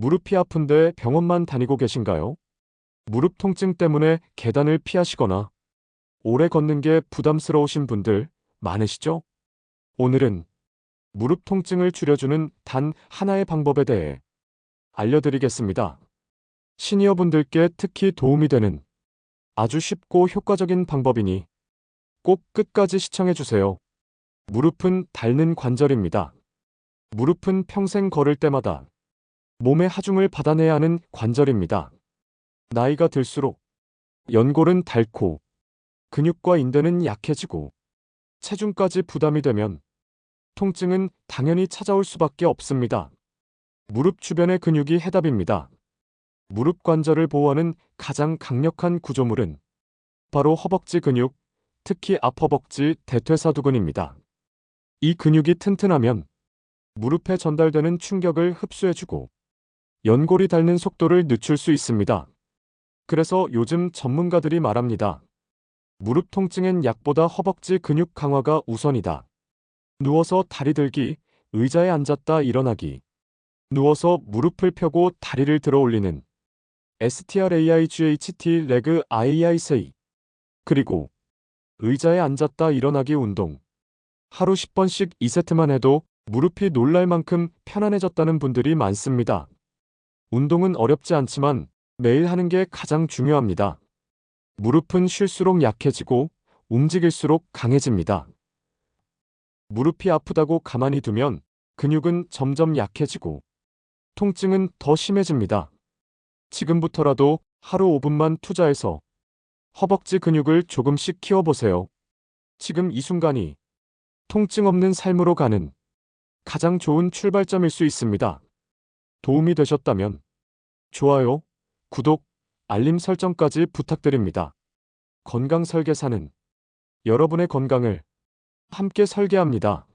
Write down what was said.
무릎이 아픈데 병원만 다니고 계신가요? 무릎 통증 때문에 계단을 피하시거나 오래 걷는 게 부담스러우신 분들 많으시죠? 오늘은 무릎 통증을 줄여주는 단 하나의 방법에 대해 알려드리겠습니다. 시니어분들께 특히 도움이 되는 아주 쉽고 효과적인 방법이니 꼭 끝까지 시청해주세요. 무릎은 닳는 관절입니다. 무릎은 평생 걸을 때마다 몸의 하중을 받아내야 하는 관절입니다. 나이가 들수록 연골은 닳고 근육과 인대는 약해지고 체중까지 부담이 되면 통증은 당연히 찾아올 수밖에 없습니다. 무릎 주변의 근육이 해답입니다. 무릎 관절을 보호하는 가장 강력한 구조물은 바로 허벅지 근육, 특히 앞허벅지 대퇴사두근입니다. 이 근육이 튼튼하면 무릎에 전달되는 충격을 흡수해주고 연골이 닳는 속도를 늦출 수 있습니다. 그래서 요즘 전문가들이 말합니다. 무릎 통증엔 약보다 허벅지 근육 강화가 우선이다. 누워서 다리 들기, 의자에 앉았다 일어나기. 누워서 무릎을 펴고 다리를 들어 올리는 STRAIGHT 레그 IISA. 그리고 의자에 앉았다 일어나기 운동. 하루 10번씩 2세트만 해도 무릎이 놀랄 만큼 편안해졌다는 분들이 많습니다. 운동은 어렵지 않지만 매일 하는 게 가장 중요합니다. 무릎은 쉴수록 약해지고 움직일수록 강해집니다. 무릎이 아프다고 가만히 두면 근육은 점점 약해지고 통증은 더 심해집니다. 지금부터라도 하루 5분만 투자해서 허벅지 근육을 조금씩 키워보세요. 지금 이 순간이 통증 없는 삶으로 가는 가장 좋은 출발점일 수 있습니다. 도움이 되셨다면 좋아요, 구독, 알림 설정까지 부탁드립니다. 건강 설계사는 여러분의 건강을 함께 설계합니다.